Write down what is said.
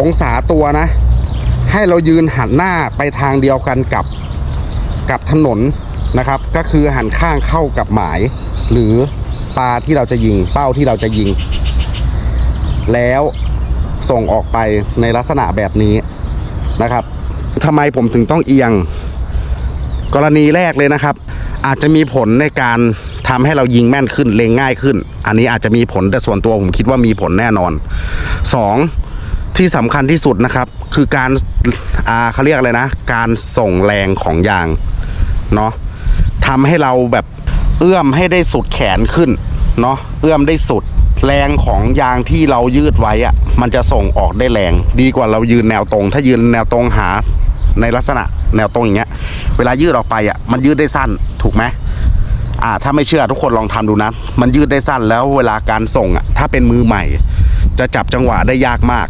องศาตัวนะ ให้เรายืนหันหน้าไปทางเดียวกันกับกับถนนนะครับ ก็คือหันข้างเข้ากับหมาย หรือปลาที่เราจะยิงเป้าที่เราจะยิง แล้วส่งออกไปในลักษณะแบบนี้นะครับทำไมผมถึงต้องเอียง กรณีแรกเลยนะครับ อาจจะมีผลในการทำให้เรายิงแม่นขึ้นเล็งง่ายขึ้น อันนี้อาจจะมีผลแต่ส่วนตัวผมคิดว่ามีผลแน่นอนสอง ที่สำคัญที่สุดนะครับ คือการอาเขาเรียกอะไรนะ การส่งแรงของยางเนาะทำให้เราแบบเอื้อมให้ได้สุดแขนขึ้นเนาะเอื้อมได้สุดแรงของยางที่เรายืดไว้อะมันจะส่งออกได้แรง ดีกว่าเรายืนแนวตรง ถ้ายืนแนวตรงหาในลักษณะแนวตรงอย่างเงี้ย เวลายืดออกไปอะมันยืดได้สั้นถูกไหมอ่าถ้าไม่เชื่อทุกคนลองทำดูนะ มันยืดได้สั้นแล้วเวลาการส่งอะถ้าเป็นมือใหม่ จะจับจังหวะได้ยากมาก